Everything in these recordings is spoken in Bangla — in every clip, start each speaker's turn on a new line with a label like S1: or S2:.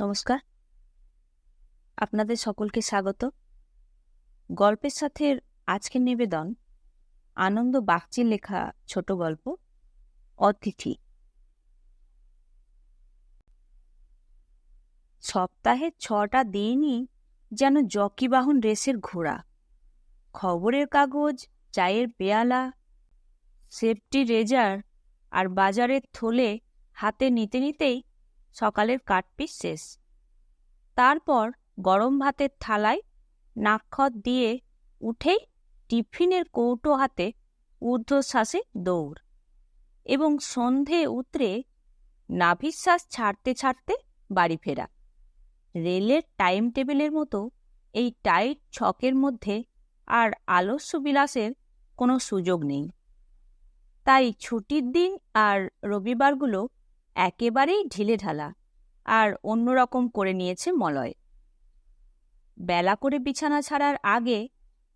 S1: নমস্কার। আপনাদের সকলকে স্বাগত। গল্পের সাথে আজকের নিবেদন আনন্দ বাগচির লেখা ছোট গল্প, অতিথি। সপ্তাহে ছটা দিনই যেন জকিবাহন রেসের ঘোড়া। খবরের কাগজ, চায়ের পেয়ালা, সেফটি রেজার আর বাজারের থলে হাতে নিতে নিতেই সকালের কাটপিস শেষ। তারপর গরম ভাতের থালায় নাক্ষত দিয়ে উঠেই টিফিনের কৌটো হাতে ঊর্ধ্বশ্বাসে দৌড় এবং সন্ধে উতরে নাভিশ্বাস ছাড়তে ছাড়তে বাড়ি ফেরা। রেলের টাইম টেবিলের মতো এই টাইট ছকের মধ্যে আর আলস্য বিলাসের কোনো সুযোগ নেই। তাই ছুটির দিন আর রবিবারগুলো একেবারেই ঢিলে ঢালা, আর অন্যরকম করে নিয়েছে মলয়। বেলা করে বিছানা ছাড়ার আগে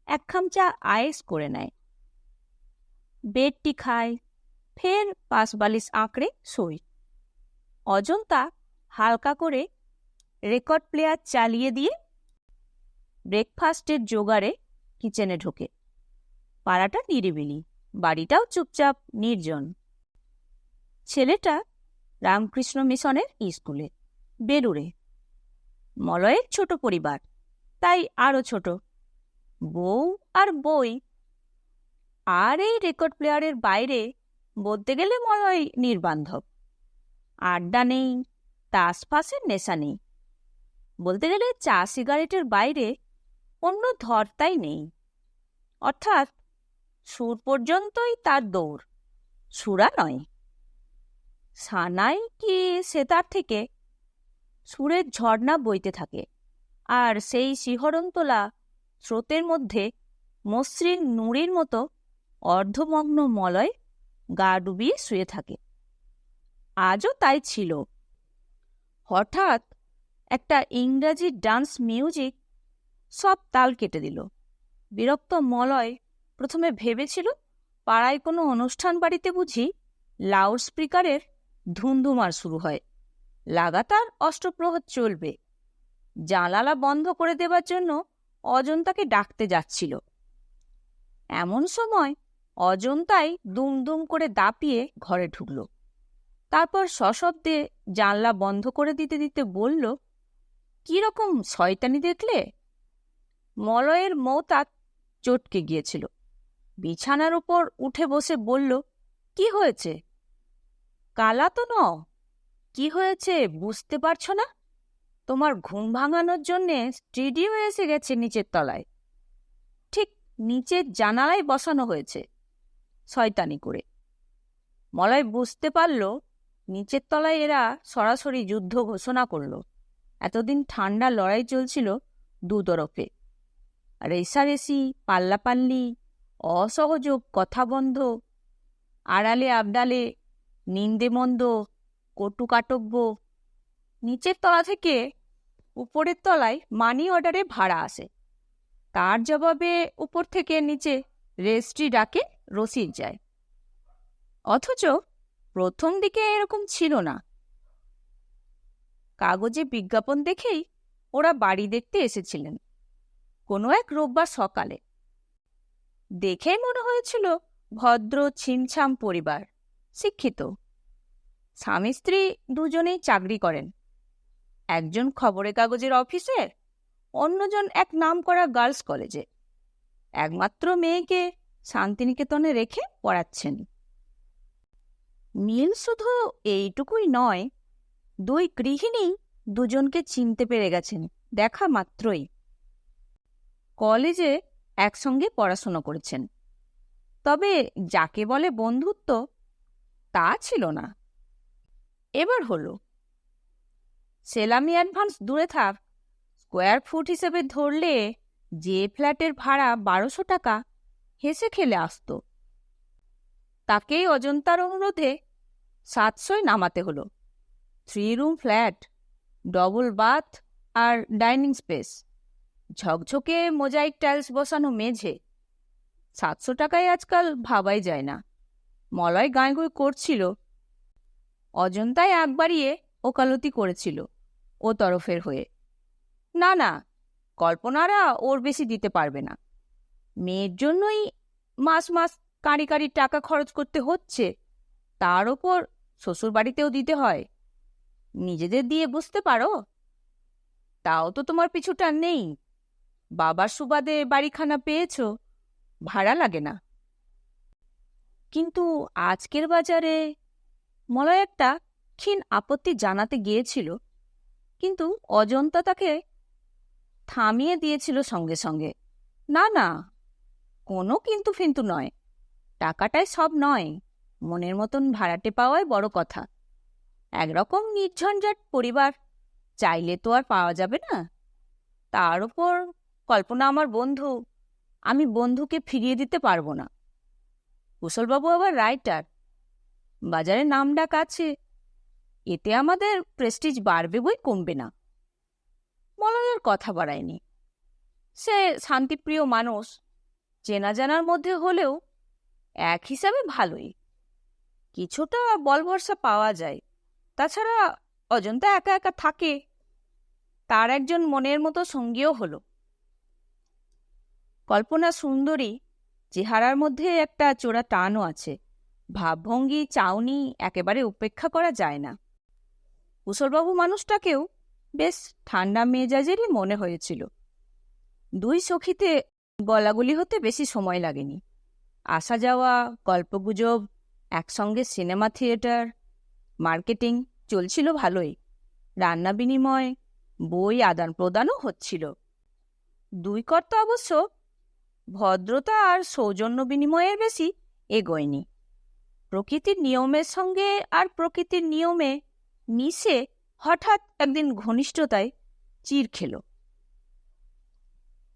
S1: এক খামচা আয়েস করে নেয়। বেডটি খায়, ফের পাশ বালিশ আঁকড়ে শোয়। অজন্তা হালকা করে রেকর্ড প্লেয়ার চালিয়ে দিয়ে ব্রেকফাস্টের জোগাড়ে কিচেনে ঢোকে। পাড়াটা নিরিবিলি, বাড়িটাও চুপচাপ নির্জন। ছেলেটা রামকৃষ্ণ মিশনের স্কুলে। বেলুড়ে। মলয়ের ছোট পরিবার। তাই আরও ছোট। বউ আর বই। আর এই রেকর্ড প্লেয়ারের বাইরে বলতে গেলে মলয় নির্বান্ধব। আড্ডা নেই তাসফাসের নেশা নেই। বলতে গেলে চা সিগারেটের বাইরে অন্য ধর্তাই নেই। অর্থাৎ সুর পর্যন্তই তার দৌড়, সুরা নয়। সানাই কি সেতার থেকে? সুরের ঝর্ণা বইতে থাকে, আর সেই শিহরণ তোলা স্রোতের মধ্যে মসৃণ নুড়ির মতো অর্ধমগ্ন মলয় গা ডুবিয়ে শুয়ে থাকে। আজও তাই ছিল। হঠাৎ একটা ইংরাজি ডান্স মিউজিক সব তাল কেটে দিল। বিরক্ত মলয় প্রথমে ভেবেছিল, পাড়ায় কোনো অনুষ্ঠান বাড়িতে বুঝি লাউড স্পিকারের ধুমধুমার শুরু হয়। লাগাতার অষ্টপ্রহর চলবে। জানালা বন্ধ করে দেবার জন্য অজন্তাকে ডাকতে যাচ্ছিল। এমন সময় অজন্তাই দুম করে দাপিয়ে ঘরে ঢুকল। তারপর সশব্দে জানলা বন্ধ করে দিতে দিতে বলল, কি রকম শয়তানি দেখলে? মলয়ের মৌতাত চটকে গিয়েছিল। বিছানার উপর উঠে বসে বলল, কি হয়েছে? কালা তো ন কি হয়েছে বুঝতে পারছ না? তোমার ঘুম ভাঙানোর জন্যে স্টুডিও এসে গেছে নিচের তলায়। ঠিক নিচের জানালায় বসানো হয়েছে, শয়তানি করে। মলয় বুঝতে পারল, নিচের তলায় এরা সরাসরি যুদ্ধ ঘোষণা করল। এতদিন ঠান্ডা লড়াই চলছিল দুতরফে রেসারেসি পাল্লাপাল্লি, অসহযোগ, কথা বন্ধ, আড়ালে আবডালে নিন্দে মন্দ কটুকাটব্য। নিচের তলা থেকে উপরের তলায় মানি অর্ডারে ভাড়া আসে। তার জবাবে উপর থেকে নিচে রেজিস্ট্রি ডাকে রসিদ যায়। অথচ প্রথম দিকে এরকম ছিল না। কাগজে বিজ্ঞাপন দেখেই ওরা বাড়ি দেখতে এসেছিলেন। কোনো এক রোববার সকালে। দেখেই মনে হয়েছিল ভদ্র ছিমছাম পরিবার, শিক্ষিত। স্বামী স্ত্রী দুজনেই চাকরি করেন। একজন খবরের কাগজের অফিসে অন্যজন এক নাম করা গার্লস কলেজে। একমাত্র মেয়েকে শান্তিনিকেতনে রেখে পড়াচ্ছেন। মিল শুধু এইটুকুই নয়, দুই গৃহিণী দুজনকে চিনতে পেরে গেছেন, দেখা মাত্রই। কলেজে একসঙ্গে পড়াশোনা করেছেন। তবে যাকে বলে বন্ধুত্ব, তা ছিল না। এবার হলো। সেলামি অ্যাডভান্স দূরে থাক। স্কোয়ার ফুট হিসেবে ধরলে যে ফ্ল্যাটের ভাড়া বারোশো টাকা, হেসে খেলে আসত। তাকেই অজন্তার অনুরোধে সাতশোয় নামাতে হলো। Three room flat, double bath আর ডাইনিং স্পেস। ঝকঝকে মোজাইক টাইলস বসানো মেঝে। সাতশো টাকায় আজকাল ভাবাই যায় না। মলয় গাঁয়গুঁই করছিল অজন্তায় আগ বাড়িয়ে ওকালতি করেছিল ও তরফের হয়ে। না না, কল্পনারা ওর বেশি দিতে পারবে না। মেয়ের জন্যই মাস মাস কাঁড়ি কাঁড়ি টাকা খরচ করতে হচ্ছে, তার ওপর শ্বশুর বাড়িতেও দিতে হয়। নিজেদের দিয়ে বুঝতে পারো? তাও তো তোমার পিছুটা নেই। বাবার সুবাদে বাড়িখানা পেয়েছ, ভাড়া লাগে না। কিন্তু আজকের বাজারে মলয় একটা ক্ষীণ আপত্তি জানাতে গিয়েছিল, কিন্তু অজন্তা তাকে থামিয়ে দিয়েছিল সঙ্গে সঙ্গে। না না, কোনো কিন্তু ফিন্তু নয়। টাকাটাই সব নয়। মনের মতন ভাড়াটে পাওয়াই বড় কথা। একরকম নির্ঝঞ্ঝাট পরিবার চাইলে তো আর পাওয়া যাবে না। তার উপর কল্পনা আমার বন্ধু, আমি বন্ধুকে ফিরিয়ে দিতে পারব না। কুশলবাবু আবার রাইটার বাজারে নাম ডাক আছে। এতে আমাদের প্রেস্টিজ বাড়বে বই কমবে না। মলয়ের কথা বাড়ায়নি। সে শান্তিপ্রিয় মানুষ, চেনা জানার মধ্যে হলেও এক হিসাবে ভালোই। কিছুটা বল ভরসা পাওয়া যায়। তাছাড়া অজন্তা একা একা থাকে। তার একজন মনের মতো সঙ্গীও হলো। কল্পনা সুন্দরী, চেহারার মধ্যে একটা চোরা টানও আছে। ভাবভঙ্গি, চাউনি একেবারে উপেক্ষা করা যায় না। কুশলবাবু মানুষটাকেও বেশ ঠান্ডা মেজাজেরই মনে হয়েছিল। দুই সখীতে গলাগুলি হতে বেশি সময় লাগেনি। আসা যাওয়া, গল্পগুজব, একসঙ্গে সিনেমা থিয়েটার, মার্কেটিং চলছিল ভালোই। রান্না বিনিময়, বই আদান প্রদানও হচ্ছিল। দুই কর্তা অবশ্য ভদ্রতা আর সৌজন্য বিনিময়ের বেশি এগোয়নি। প্রকৃতির নিয়মের সঙ্গে আর প্রকৃতির নিয়মে মিশে হঠাৎ একদিন ঘনিষ্ঠতায় চির খেল।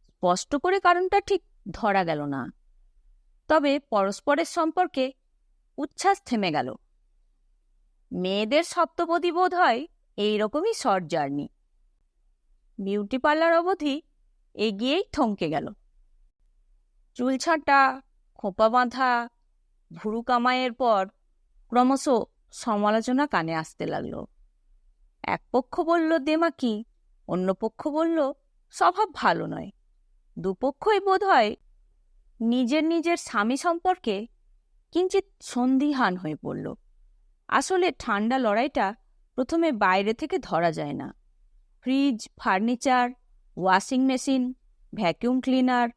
S1: স্পষ্ট করে কারণটা ঠিক ধরা গেল না। তবে পরস্পরের সম্পর্কে উচ্ছ্বাস থেমে গেল। মেয়েদের সপ্তপদী বোধ হয় এইরকমই শর্ট জার্নি। বিউটি পার্লার অবধি এগিয়েই থমকে গেল। চুল ছাঁটা, খোপা বাঁধা ভুরু কামাইয়ের পর ক্রমশ সমালোচনা কানে আসতে লাগল। এক পক্ষ বলল দেমাকি অন্য পক্ষ বলল, স্বভাব ভালো নয়। দুপক্ষই বোধ হয় নিজের নিজের স্বামী সম্পর্কে কিঞ্চিত সন্দিহান হয়ে পড়ল। আসলে ঠান্ডা লড়াইটা প্রথমে বাইরে থেকে ধরা যায় না। Fridge, furniture, washing machine vacuum cleaner,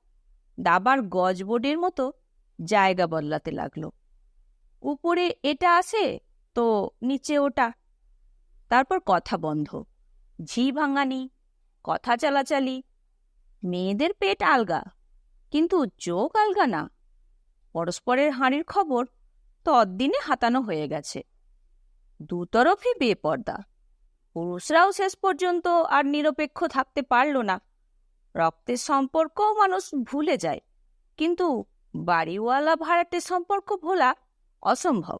S1: দাবার গজবোর্ডের মতো জায়গা বদলাতে লাগল। উপরে এটা আসে তো নিচে ওটা। তারপর কথা বন্ধ। ঝি ভাঙানি, কথা চালাচালি। মেয়েদের পেট আলগা, কিন্তু চোখ আলগা না। পরস্পরের হাঁড়ির খবর তদ্দিনে হাতানো হয়ে গেছে। দুতরফই বেপর্দা। পুরুষরাও শেষ পর্যন্ত আর নিরপেক্ষ থাকতে পারল না। রক্তের সম্পর্কও মানুষ ভুলে যায়, কিন্তু বাড়িওয়ালা ভাড়াটের সম্পর্ক ভোলা অসম্ভব।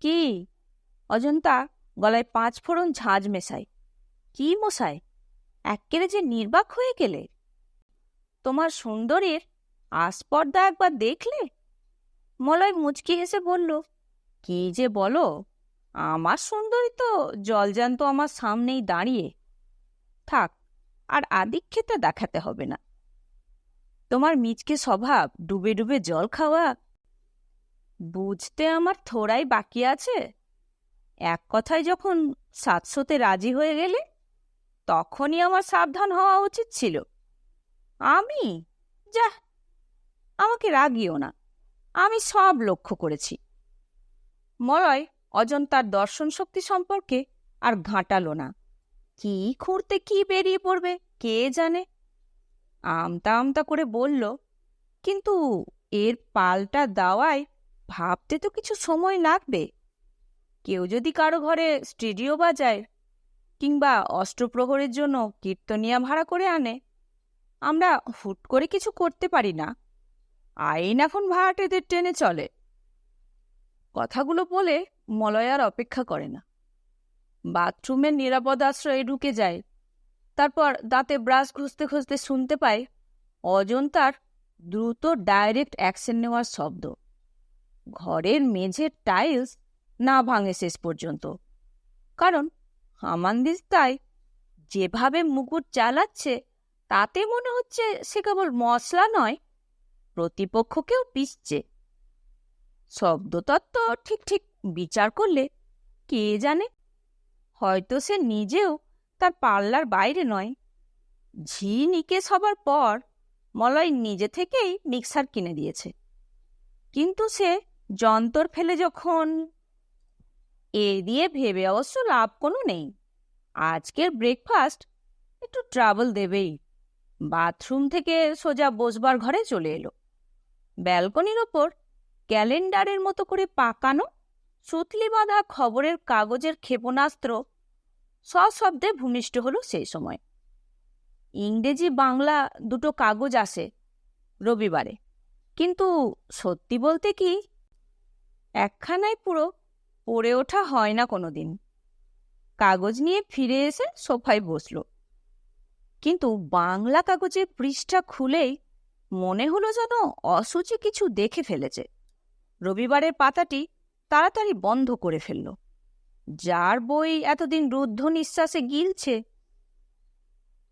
S1: কি? অজন্তা গলায় পাঁচ ফোড়ন ঝাঁঝ মেশায়। কি মশাই একেরে যে নির্বাক হয়ে গেলে। তোমার সুন্দরীর আস্পর্দা একবার দেখলে? মলয় মুচকি হেসে বলল, কি যে বলো, আমার সুন্দরী তো জলজান্ত আমার সামনেই দাঁড়িয়ে। থাক, আর আদিক্ষেতে দেখাতে হবে না। তোমার মিচকে স্বভাব, ডুবে ডুবে জল খাওয়া? বুঝতে আমার থোড়াই বাকি আছে। এক কথায় যখন সাতশোতে রাজি হয়ে গেলে, তখনই আমার সাবধান হওয়া উচিত ছিল। আমি? যা আমাকে রাগিও না। আমি সব লক্ষ্য করেছি। মলয় অজন্তার দর্শন শক্তি সম্পর্কে আর ঘাঁটালো না। কি খুঁড়তে কি বেরিয়ে পড়বে, কে জানে? আমতা আমতা করে বলল, কিন্তু এর পাল্টা দাওয়ায় ভাবতে তো কিছু সময় লাগবে। কেউ যদি কারও ঘরে স্টুডিও বাজায় কিংবা অষ্টপ্রহরের জন্য কীর্তনিয়া ভাড়া করে আনে, আমরা হুট করে কিছু করতে পারি না। আইন এখন ভাড়াটেদের টেনে চলে। কথাগুলো বলে মলয়ার অপেক্ষা করে না। বাথরুমের নিরাপদ আশ্রয়ে ঢুকে যায় তারপর দাঁতে ব্রাশ ঘুষতে খুঁজতে শুনতে পায় অজন্তার দ্রুত ডাইরেক্ট অ্যাকশন নেওয়ার শব্দ। ঘরের মেঝের টাইলস না ভাঙে শেষ পর্যন্ত। কারণ হামানদিস্তায় যেভাবে মুকুট চালাচ্ছে, তাতে মনে হচ্ছে সে কেবল মশলা নয়, প্রতিপক্ষকেও পিসছে শব্দতত্ত্ব ঠিক ঠিক বিচার করলে কে জানে? হয়তো সে নিজেও তার পাল্লার বাইরে নয়। ঝি নিকেশ হবার পর মলয় নিজে থেকেই মিক্সার কিনে দিয়েছে। কিন্তু সে যন্তর ফেলে যখন এ দিয়ে ভেবে অবশ্য লাভ কোনো নেই। আজকের ব্রেকফাস্ট একটু ট্রাবল দেবেই। বাথরুম থেকে সোজা বসবার ঘরে চলে এলো। ব্যালকনির ওপর ক্যালেন্ডারের মতো করে পাকানো সুতলি বাঁধা খবরের কাগজের ক্ষেপণাস্ত্র সশব্দে ভূমিষ্ঠ হলো সেই সময়। ইংরেজি বাংলা দুটো কাগজ আসে রবিবারে। কিন্তু সত্যি বলতে কি, একখানায় পুরো পড়ে ওঠা হয় না কোনো দিন কাগজ নিয়ে ফিরে এসে সোফায় বসল। কিন্তু বাংলা কাগজের পৃষ্ঠা খুলেই মনে হলো যেন অসুচি কিছু দেখে ফেলেছে। রবিবারের পাতাটি তাড়াতাড়ি বন্ধ করে ফেলল। যার বই এতদিন রুদ্ধ নিঃশ্বাসে গিলছে।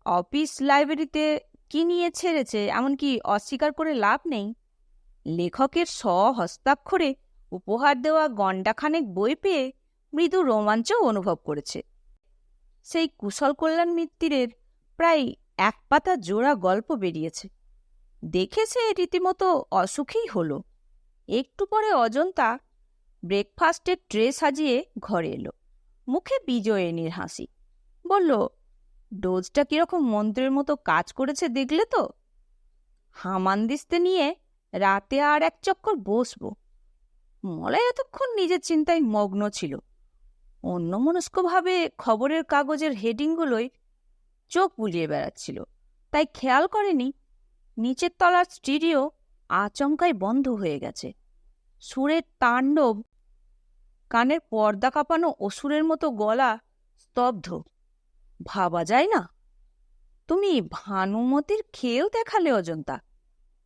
S1: অফিস লাইব্রেরিতে কি নিয়ে ছেড়েছে, এমনকি অস্বীকার করে লাভ নেই। লেখকের স্বহস্তাক্ষরে উপহার দেওয়া গণ্ডাখানেক বই পেয়ে মৃদু রোমাঞ্চ অনুভব করেছে। সেই কুশল কল্যাণ মিত্তিরের প্রায় এক পাতা জোড়া গল্প বেরিয়েছে। দেখে সে রীতিমতো অসুখেই হল। একটু পরে অজন্তা ব্রেকফাস্টের ট্রে সাজিয়ে ঘরে এলো। মুখে বিজয়িনীর হাসি। বলল, ডোজটা কীরকম মন্ত্রের মতো কাজ করেছে দেখলে তো? হামানদিস্তে নিয়ে রাতে আর এক চক্কর বসব। মলয় এতক্ষণ নিজের চিন্তায় মগ্ন ছিল। অন্যমনস্কভাবে খবরের কাগজের হেডিংগুলোই চোখ বুলিয়ে বেড়াচ্ছিল। তাই খেয়াল করেনি, নিচের তলার স্টিরিও আচমকাই বন্ধ হয়ে গেছে। সুরের তাণ্ডব কানের পর্দা কাঁপানো অসুরের মতো গলা স্তব্ধ। ভাবা যায় না। তুমি ভানুমতির খেয়েও দেখালে, অজন্তা।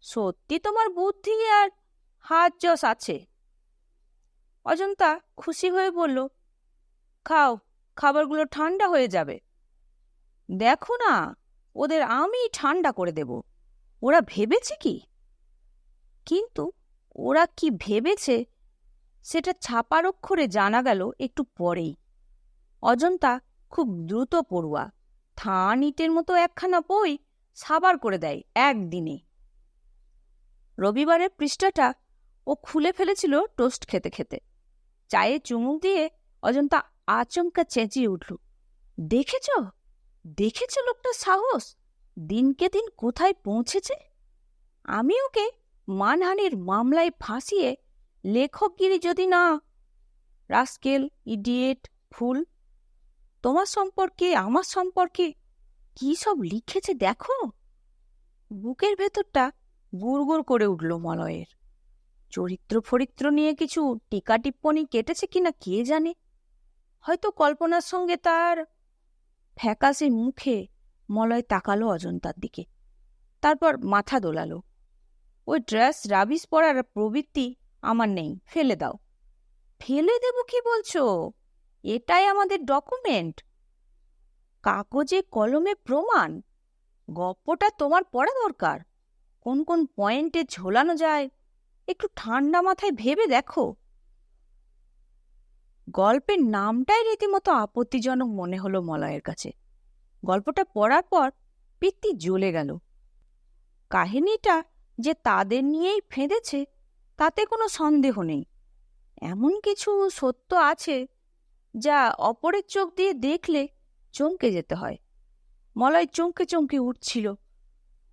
S1: সত্যি তোমার বুদ্ধি আর হাত যশ আছে। অজন্তা খুশি হয়ে বলল, খাও, খাবারগুলো ঠান্ডা হয়ে যাবে। দেখো না, ওদের আমি ঠান্ডা করে দেব। ওরা ভেবেছে কি? কিন্তু ওরা কি ভেবেছে সেটা ছাপার অক্ষরে জানা গেল একটু পরেই। অজন্তা খুব দ্রুত পড়ুয়া, থান ইটের মতো একখানা বই সাবার করে দেয় একদিনে। রবিবারের পৃষ্ঠাটা ও খুলে ফেলেছিল টোস্ট খেতে খেতে। চায়ে চুমুক দিয়ে অজন্তা আচমকা চেঁচিয়ে উঠল, দেখেছ? দেখেছ লোকটা সাহস? দিনকে দিন কোথায় পৌঁছেছে? আমি ওকে মানহানির মামলায় ফাঁসিয়ে লেখকগিরি যদি না, রাস্কেল, ইডিয়েট, ফুল, তোমার সম্পর্কে, আমার সম্পর্কে কি সব লিখেছে দেখো? বুকের ভেতরটা গুড়গুড় করে উঠল মলয়ের। চরিত্র ফরিত্র নিয়ে কিছু টিকা টিপ্পণী কেটেছে কিনা কে জানে? হয়তো কল্পনার সঙ্গে তার ফ্যাকাশে মুখে মলয় তাকালো অজন্তার দিকে। তারপর মাথা দোলালো। ওই ড্রেস রাবিস পরার প্রবৃত্তি আমার নেই, ফেলে দাও। ফেলে দেব কি বলছো? এটাই আমাদের ডকুমেন্ট। কাগজে, কলমে প্রমাণ। গপ্পটা তোমার পড়া দরকার। কোন কোন পয়েন্টে ঝোলানো যায়, একটু ঠান্ডা মাথায় ভেবে দেখো। গল্পের নামটাই রীতিমতো আপত্তিজনক মনে হলো মলয়ের কাছে। গল্পটা পড়ার পর পিত্তি জ্বলে গেল। কাহিনীটা যে তাদের নিয়েই ফেঁদেছে তাতে কোনো সন্দেহ নেই। এমন কিছু সত্য আছে যা অপরের চোখ দিয়ে দেখলে চমকে যেতে হয়। মলয় চমকে চমকে উঠছিল।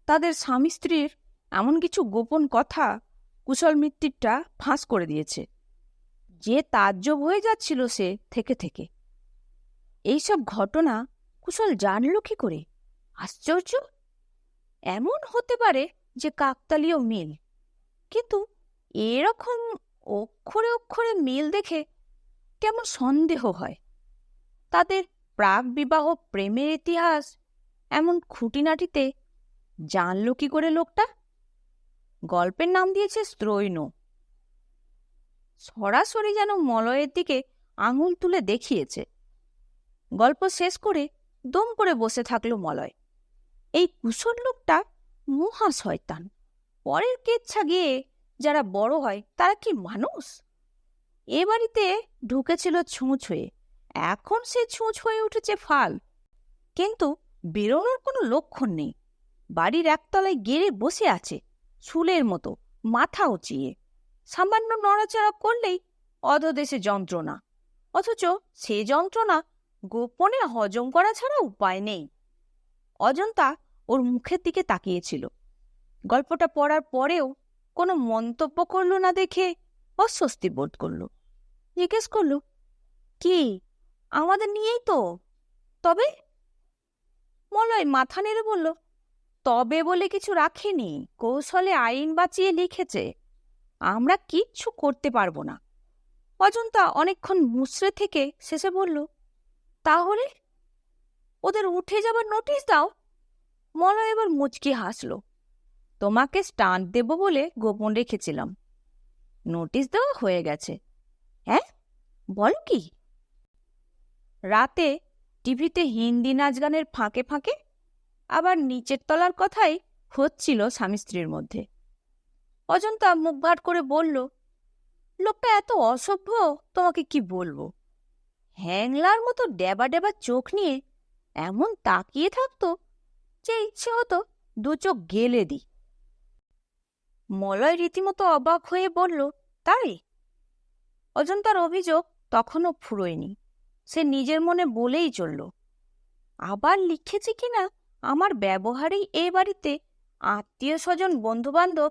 S1: তাদের স্বামী স্ত্রীর এমন কিছু গোপন কথা কুশল মিত্তিরটা ফাঁস করে দিয়েছে। যে তাজ্জব হয়ে যাচ্ছিল সে থেকে থেকে। এইসব ঘটনা কুশল জানল কি করে? আশ্চর্য! এমন হতে পারে যে কাকতালীয় মিল। কিন্তু এরকম অক্ষরে অক্ষরে মিল দেখে কেমন সন্দেহ হয়। তাদের প্রাক বিবাহ প্রেমের ইতিহাস, এমন খুঁটিনাটিতে জানল কি করে লোকটা? গল্পের নাম দিয়েছে স্ত্রৈন সরাসরি যেন মলয়ের দিকে আঙুল তুলে দেখিয়েছে। গল্প শেষ করে দম করে বসে থাকল মলয়। এই কুশল লোকটা মহা শয়তান। পরের কেচ্ছা গিয়ে যারা বড় হয়, তারা কি মানুষ? এ বাড়িতে ঢুকেছিল ছুঁচ হয়ে এখন সে ছুঁচ হয়ে উঠেছে ফাল। কিন্তু বেরোনোর কোনো লক্ষণ নেই। বাড়ির একতলায় গেড়ে বসে আছে, চুলের মতো, মাথা উঁচিয়ে। সামান্য নড়াচড়া করলেই অধদেশে যন্ত্রণা। অথচ সে যন্ত্রণা গোপনে হজম করা ছাড়া উপায় নেই। অজন্তা ওর মুখের দিকে তাকিয়েছিল। গল্পটা পড়ার পরেও কোনো মন্তব্য করল না দেখে অস্বস্তি বোধ করল। জিজ্ঞেস করল, কি? আমাদের নিয়েই তো? তবে? মলয় মাথা নেড়ে বলল, তবে বলে কিছু রাখেনি। কৌশলে আইন বাঁচিয়ে লিখেছে। আমরা কিচ্ছু করতে পারব না। অজন্তা অনেকক্ষণ মুসরে থেকে শেষে বলল, তাহলে? ওদের উঠে যাবার নোটিশ দাও? মলয় এবার মুচকি হাসল। তোমাকে স্টান্ট দেব বলে গোপন রেখেছিলাম। নোটিশ দেওয়া হয়ে গেছে। হ্যাঁ? বলো কি? রাতে টিভিতে হিন্দি নাচ গানের ফাঁকে ফাঁকে, আবার নিচের তলার কথাই হচ্ছিল স্বামী স্ত্রীর মধ্যে। অজন্তা মুখ ভাট করে বলল, লোকটা এত অসভ্য, তোমাকে কি বলব? হ্যাংলার মতো ডেবা ডেবা চোখ নিয়ে এমন তাকিয়ে থাকতো যে ইচ্ছে হতো দু চোখ গেলে দি। মলয় রীতিমতো অবাক হয়ে বলল, তাই? অজন্তার অভিযোগ তখনও ফুরোয়নি। সে নিজের মনে বলেই চলল, আবার লিখেছে কিনা আমার ব্যবহারেই এ বাড়িতে আত্মীয় স্বজন বন্ধুবান্ধব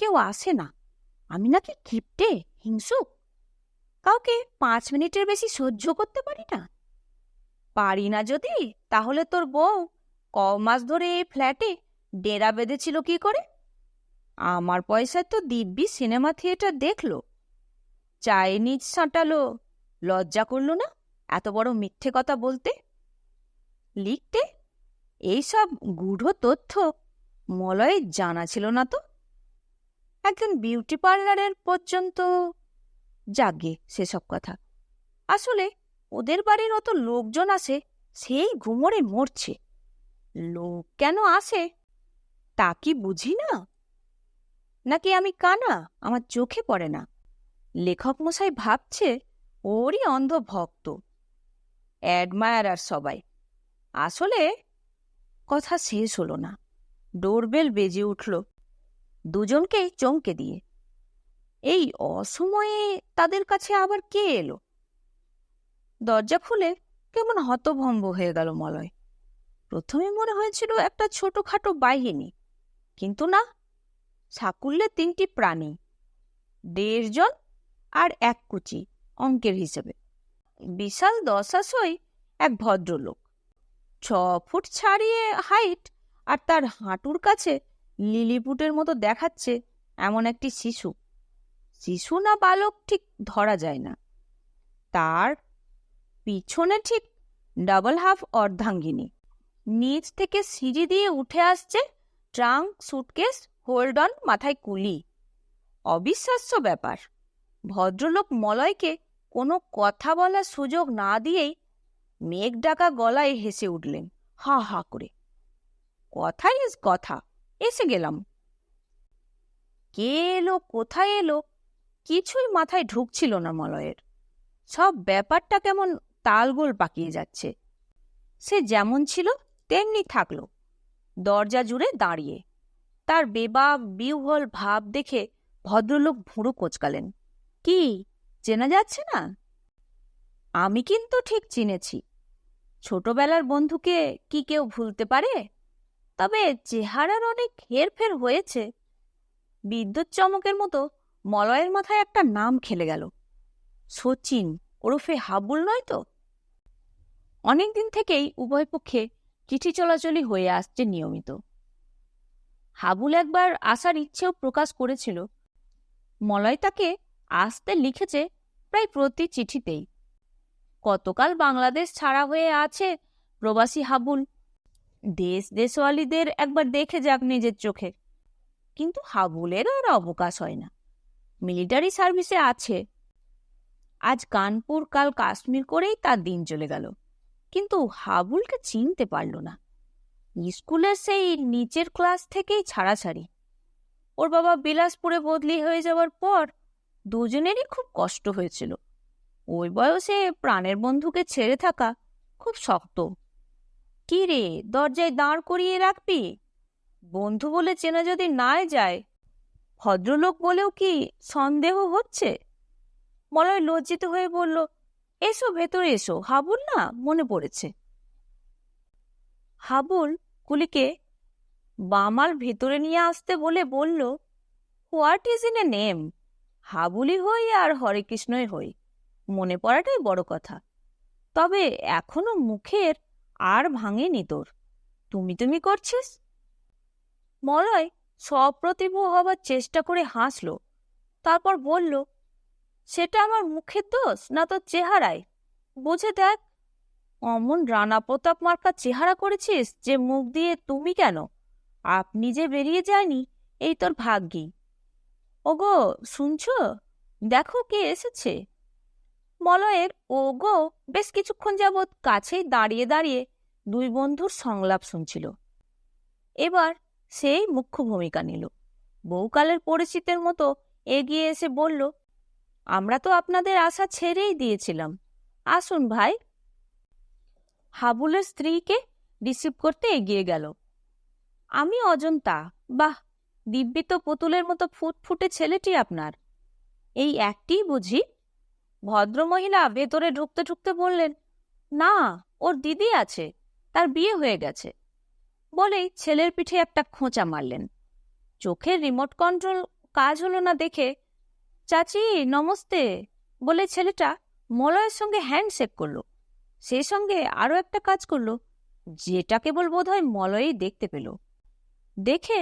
S1: কেউ আসে না। আমি নাকি ক্ষিপ্টে হিংসুক? কাউকে পাঁচ মিনিটের বেশি সহ্য করতে পারি না? পারি না যদি, তাহলে তোর বউ ক মাস ধরে এই ফ্ল্যাটে ডেরা বেঁধেছিল কি করে? আমার পয়সায় তো দিব্যি সিনেমা থিয়েটার দেখল। চাইনিজ সাঁটালো। লজ্জা করল না এত বড় মিথ্যে কথা বলতে? লিখতে? এইসব গূঢ় তথ্য মলয়ে জানা ছিল না তো? একজন বিউটি পার্লারের পর্যন্ত জাগে সেসব কথা। আসলে ওদের বাড়ির অত লোকজন আসে, সেই ঘুমরে মরছে। লোক কেন আসে? তা কি বুঝি না? নাকি আমি কানা? আমার চোখে পড়ে না। লেখক মশাই ভাবছে ওরই অন্ধ ভক্ত অ্যাডমায়ারার সবাই। আসলে কথা শেষ হলো না। ডোরবেল বেজে উঠল দুজনকেই চমকে দিয়ে। এই অসময়ে তাদের কাছে আবার কে এলো? দরজা খুলে কেমন হতভম্ব হয়ে গেল মলয়। প্রথমে মনে হয়েছিল একটা ছোটখাটো বাহিনী। কিন্তু না সাকুল্যে তিনটি প্রাণী, দেড় দেড়জন আর এক কুচি অঙ্কের হিসেবে। বিশাল দশাশই এক ভদ্রলোক। ছ ফুট ছাড়িয়ে হাইট আর তার হাঁটুর কাছে লিলিপুটের মতো দেখাচ্ছে এমন একটি শিশু। শিশু না বালক ঠিক ধরা যায় না। তার পিছনে ঠিক ডাবল হাফ অর্ধাঙ্গিনী। নিচ থেকে সিঁড়ি দিয়ে উঠে আসছে ট্রাঙ্ক সুটকেস হোল্ড অন মাথায় কুলি। অবিশ্বাস্য ব্যাপার। ভদ্রলোক মলয়কে কোনো কথা বলার সুযোগ না দিয়েই মেঘ ডাকা গলায় হেসে উঠলেন। হা হা করে। কথাই ইস কথা, এসে গেলাম। কে এলো, কোথায় এলো, কিছুই মাথায় ঢুকছিল না মলয়ের। সব ব্যাপারটা কেমন তালগোল পাকিয়ে যাচ্ছে। সে যেমন ছিল, তেমনি থাকল। দরজা জুড়ে দাঁড়িয়ে। তার বেবা বিহ্বল ভাব দেখে ভদ্রলোক ভুঁড়ো কোচকালেন। কি, চেনা যাচ্ছে না? আমি কিন্তু ঠিক চিনেছি। ছোটবেলার বন্ধুকে কি কেউ ভুলতে পারে? তবে চেহারার অনেক হেরফের হয়েছে। বিদ্যুৎ চমকের মতো মলয়ের মাথায় একটা নাম খেলে গেল। সচিন, ওরফে হাবুল নয় তো? অনেকদিন থেকেই উভয় পক্ষে চিঠি চলাচলই হয়ে আসছে নিয়মিত। হাবুল একবার আসার ইচ্ছেও প্রকাশ করেছিল। মলয় তাকে আসতে লিখেছে প্রায় প্রতি চিঠিতেই। কতকাল বাংলাদেশ ছাড়া হয়ে আছে প্রবাসী হাবুল? দেশ দেশওয়ালিদের একবার দেখে যাক নিজের চোখে। কিন্তু হাবুলের আর অবকাশ হয় না। মিলিটারি সার্ভিসে আছে। আজ কানপুর, কাল কাশ্মীর করেই তার দিন চলে গেল। কিন্তু হাবুলকে চিনতে পারল না। স্কুলের সেই নিচের ক্লাস থেকেই ছাড়াছাড়ি। ওর বাবা বিলাসপুরে বদলি হয়ে যাওয়ার পর দুজনেরই খুব কষ্ট হয়েছিল। ওই বয়সে প্রাণের বন্ধুকে ছেড়ে থাকা খুব শক্ত। কি রে, দরজায় দাঁড় করিয়ে রাখবি? বন্ধু বলে চেনা যদি নাই যায়, ভদ্রলোক বলেও কি সন্দেহ হচ্ছে? মলয় লজ্জিত হয়ে বলল, এসো ভেতরে এসো হাবুল না মনে পড়েছে। হাবুল কুলিকে বামাল ভেতরে নিয়ে আসতে বলে বলল what is in a name হাবুলি হই আর হরে কৃষ্ণই হই। মনে পড়াটাই বড় কথা। তবে এখনও মুখের আর ভাঙেনি তোর। তুমি তুমি করছিস? মলয় সপ্রতিভ হবার চেষ্টা করে হাসল, তারপর বলল, সেটা আমার মুখের দোষ না তোর চেহারায়? বুঝে দেখ অমন রানা প্রতাপ মার্কা চেহারা করেছিস যে মুখ দিয়ে তুমি কেন? আপনি যে বেরিয়ে যায়নি, এই তোর ভাগ্যি ওগো, শুনছ? দেখো কে এসেছে। মলয়ের ওগো বেশ কিছুক্ষণ যাবৎ কাছেই দাঁড়িয়ে দাঁড়িয়ে দুই বন্ধুর সংলাপ শুনছিল। এবার সেই মুখ্য ভূমিকা নিল। বহুকালের পরিচিতের মতো এগিয়ে এসে বলল, আমরা তো আপনাদের আশা ছেড়েই দিয়েছিলাম। আসুন ভাই হাবুলের স্ত্রীকে রিসিভ করতে এগিয়ে গেল। আমি অজন্তা। বাহ, দিব্যি তো পুতুলের মতো ফুটফুটে ছেলেটি আপনার। এই একটিই বুঝি? ভদ্রমহিলা ভেতরে ঢুকতে ঢুকতে বললেন, না, ওর দিদি আছে, তার বিয়ে হয়ে গেছে। বলেই ছেলের পিঠে একটা খোঁচা মারলেন। চোখের রিমোট কন্ট্রোল কাজ হলো না দেখে, চাচি, নমস্তে। বলে ছেলেটা মলয়ের সঙ্গে হ্যান্ডশেক করল। সেই সঙ্গে আরও একটা কাজ করল যেটা কেবল বোধ হয় মলয়েই দেখতে পেল। দেখে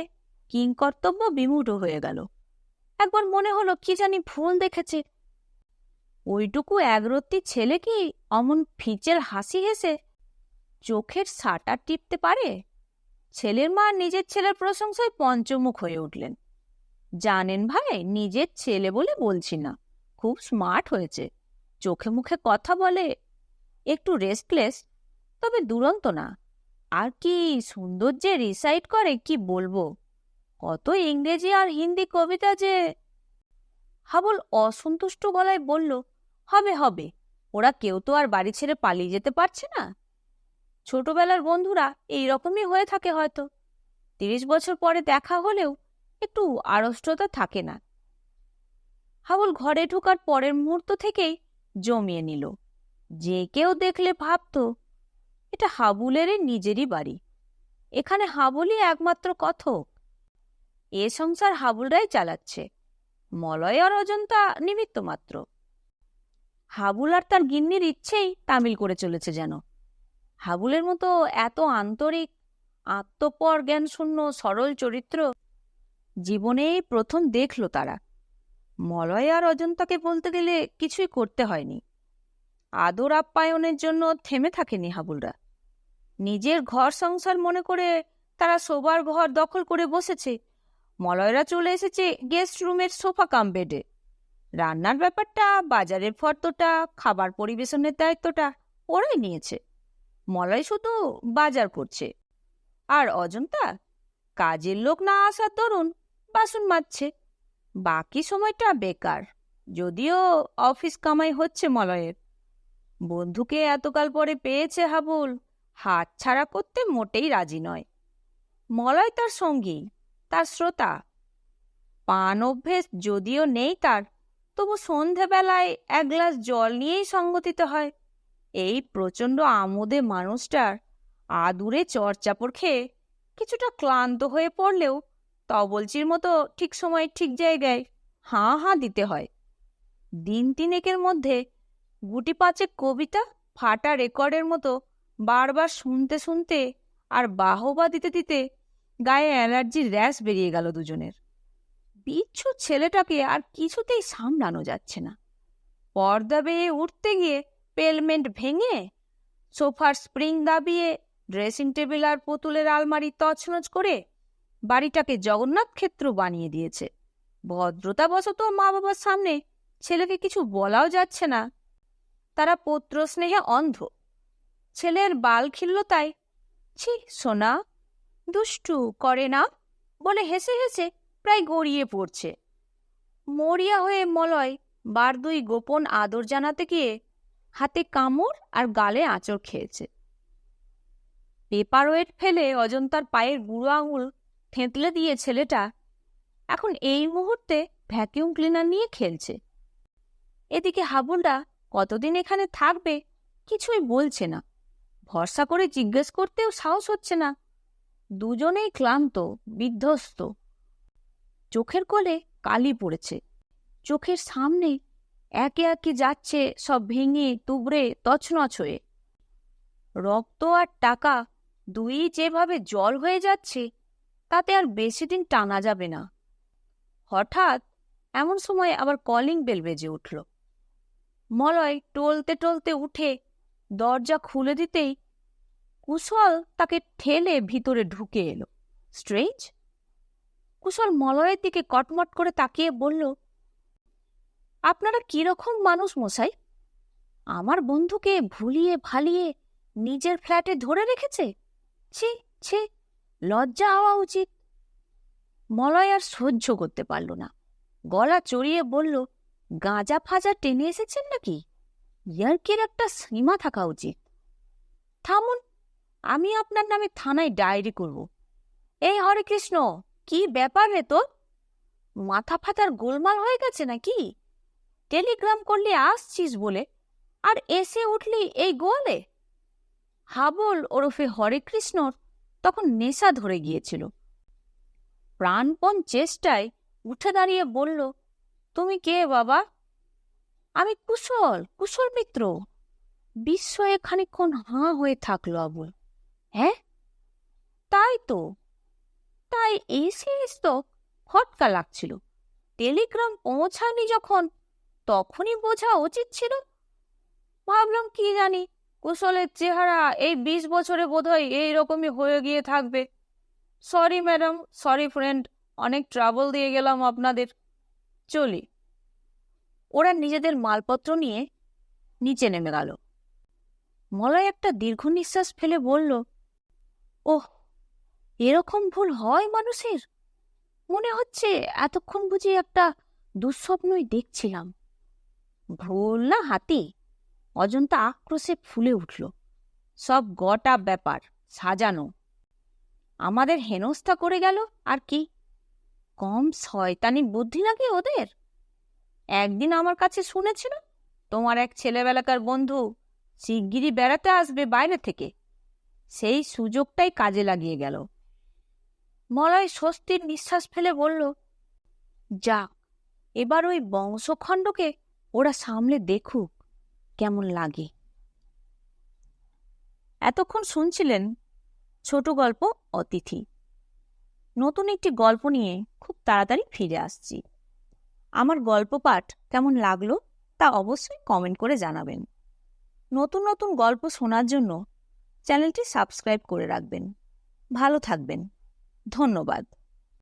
S1: কিংকর্তব্য বিমূঢ় হয়ে গেল। একবার মনে হলো কি জানি ভুল দেখেছে। ওইটুকু একরত্তি ছেলে কি অমন ফিচের হাসি হেসে চোখের সাটা টিপতে পারে? ছেলের মা নিজের ছেলের প্রশংসায় পঞ্চমুখ হয়ে উঠলেন। জানেন ভাই, নিজের ছেলে বলে বলছি না, খুব স্মার্ট হয়েছে। চোখে মুখে কথা বলে একটু রেস্টলেস তবে দুরন্ত না। আর কি সুন্দর যে রিসাইট করে, কি বলব? কত ইংরেজি আর হিন্দি কবিতা যে। হাবল অসন্তুষ্ট গলায় বলল, হবে হবে, ওরা কেউ তো আর বাড়ি ছেড়ে পালিয়ে যেতে পারছে না। ছোটবেলার বন্ধুরা এই রকমই হয়ে থাকে হয়তো। তিরিশ বছর পরে দেখা হলেও একটু আড়ষ্টতা থাকে না। হাবল ঘরে ঢোকার পরের মুহূর্ত থেকেই জমিয়ে নিল। যে কেউ দেখলে ভাবত, এটা হাবুলেরই নিজেরই বাড়ি। এখানে হাবুলই একমাত্র কথক। এ সংসার হাবুলরাই চালাচ্ছে। মলয় আর অজন্তা নিমিত্ত মাত্র। হাবুল আর তার গিন্নির ইচ্ছেই তামিল করে চলেছে যেন। হাবুলের মতো এত আন্তরিক, আত্মপর জ্ঞানশূন্য, সরল চরিত্র জীবনেই প্রথম দেখল তারা। মলয় আর অজন্তাকে বলতে গেলে কিছুই করতে হয়নি। আদর আপ্যায়নের জন্য থেমে থাকেনি হাবুলরা নিজের ঘর সংসার মনে করে তারা শোবার ঘর দখল করে বসেছে। মলয়রা চলে এসেছে গেস্ট রুমের সোফা কাম বেডে রান্নার ব্যাপারটা, বাজারের ফর্দটা, খাবার পরিবেশনের দায়িত্বটা ওরাই নিয়েছে। মলয় শুধু বাজার করছে। আর অজন্তা, কাজের লোক না আসার দরুন বাসন মাজছে। বাকি সময়টা বেকার, যদিও অফিস কামাই হচ্ছে মলয়ের। বন্ধুকে এতকাল পরে পেয়েছে হাবুল। হাত ছাড়া করতে মোটেই রাজি নয়। মলয় তার সঙ্গী, তার শ্রোতা। পান অভ্যেস যদিও নেই তার, তবু সন্ধেবেলায় এক গ্লাস জল নিয়েই সঙ্গতিত হয়। এই প্রচণ্ড আমোদে মানুষটার আদুরে চরচাপড় খেয়ে কিছুটা ক্লান্ত হয়ে পড়লেও তবলচির মতো ঠিক সময় ঠিক জায়গায় হাঁ হাঁ দিতে হয়। দিন তিনেকের মধ্যে গুটি পাঁচেক কবিতা ফাটা রেকর্ডের মতো বারবার শুনতে শুনতে আর বাহবা দিতে দিতে গায়ে অ্যালার্জির র্যাশ বেরিয়ে গেল দুজনের। বিচ্ছু ছেলেটাকে আর কিছুতেই সামলানো যাচ্ছে না। পর্দা বেয়ে উঠতে গিয়ে পেলমেন্ট ভেঙে সোফার স্প্রিং দাবিয়ে ড্রেসিং টেবিল আর পুতুলের আলমারি তছনছ করে বাড়িটাকে জগন্নাথ ক্ষেত্র বানিয়ে দিয়েছে। ভদ্রতাবশত মা বাবার সামনে ছেলেকে কিছু বলাও যাচ্ছে না। তারা পুত্র স্নেহে অন্ধ। ছেলের বাল খিলল তাই, ছি, সোনা, দুষ্টু করে না? বলে হেসে হেসে প্রায় গড়িয়ে পড়ছে। মরিয়া হয়ে মলয় বার দুই গোপন আদর জানাতে গিয়ে হাতে কামড় আর গালে আঁচড় খেয়েছে। পেপার ওয়েট ফেলে অজন্তার পায়ের বুড়ো আঙুল থেঁতলে দিয়ে ছেলেটা এখন এই মুহূর্তে ভ্যাকিউম ক্লিনার নিয়ে খেলছে। এদিকে হাবুলটা কতদিন এখানে থাকবে কিছুই বলছে না। ভরসা করে জিজ্ঞেস করতেও সাহস হচ্ছে না। দুজনেই ক্লান্ত, বিধ্বস্ত। চোখের কোলে কালি পড়েছে। চোখের সামনে একে একে যাচ্ছে সব ভেঙে, তুবড়ে, তছনছ হয়ে। রক্ত আর টাকা দুই যেভাবে জল হয়ে যাচ্ছে, তাতে আর বেশি দিন টানা যাবে না। হঠাৎ এমন সময় আবার কলিং বেল বেজে উঠল। মলয় টলতে টলতে উঠে দরজা খুলে দিতেই কুশল তাকে ঠেলে ভিতরে ঢুকে এলো। স্ট্রেঞ্জ? কুশল মলয়ের দিকে কটমট করে তাকিয়ে বলল, আপনারা কীরকম মানুষ মশাই? আমার বন্ধুকে ভুলিয়ে ভালিয়ে নিজের ফ্ল্যাটে ধরে রেখেছে? ছি ছি, লজ্জা হওয়া উচিত মলয় আর সহ্য করতে পারল না। গলা চড়িয়ে বলল গাঁজা ফাজা টেনে এসেছেন নাকি? ইয়ার্কের একটা সীমা থাকা উচিত। থামুন, আমি আপনার নামে থানায় ডায়েরি করব। এই হরে কৃষ্ণ কি ব্যাপার রে তোর? মাথা ফাতার গোলমাল হয়ে গেছে নাকি? টেলিগ্রাম করলে আসছিস বলে, আর এসে উঠলি এই গোয়ালে? হাবল ওরফে হরে কৃষ্ণর তখন নেশা ধরে গিয়েছিল। প্রাণপণ চেষ্টায় উঠে দাঁড়িয়ে বলল তুমি কে, বাবা? আমি কুশল কুশল মিত্র। বিস্ময়ে খানিক্ষণ হাঁ হয়ে থাকল আবুল। হ্যাঁ? তাই তো। তাই এই এসে তো ফটকা লাগছিল। টেলিগ্রাম পৌঁছায়নি যখন, তখনই বোঝা উচিত ছিল। ভাবলাম কি জানি, কুশলের চেহারা এই বিশ বছরে বোধহয় এইরকমই হয়ে গিয়ে থাকবে। সরি ম্যাডাম, সরি ফ্রেন্ড, অনেক ট্রাবল দিয়ে গেলাম আপনাদের। চলি। ওরা নিজেদের মালপত্র নিয়ে নিচে নেমে গেল। মলয় একটা দীর্ঘ নিঃশ্বাস ফেলে বলল, ওহ, এরকম ভুল হয় মানুষের? মনে হচ্ছে এতক্ষণ বুঝি একটা দুঃস্বপ্নই দেখছিলাম। ভুল না হাতি? অজন্তা আক্রোশে ফুলে উঠল। সব গটা ব্যাপার, সাজানো। আমাদের হেনস্থা করে গেল, আর কি কম শয়তানি বুদ্ধি নাকি ওদের? একদিন আমার কাছে শুনেছিল, তোমার এক ছেলেবেলাকার বন্ধু শিগগিরই বেড়াতে আসবে বাইরে থেকে। সেই সুযোগটাই কাজে লাগিয়ে গেল। মলয় স্বস্তির নিঃশ্বাস ফেলে বলল যাক এবার ওই বংশখণ্ডকে ওরা সামলে দেখুক, কেমন লাগে। এতক্ষণ শুনছিলেন ছোট গল্প অতিথি। নতুন একটি গল্প নিয়ে খুব তাড়াতাড়ি ফিরে আসছি। আমার গল্প পাঠ কেমন লাগল তা অবশ্যই কমেন্ট করে জানাবেন। নতুন নতুন গল্প শোনার জন্য চ্যানেলটি সাবস্ক্রাইব করে রাখবেন। ভালো থাকবেন। ধন্যবাদ।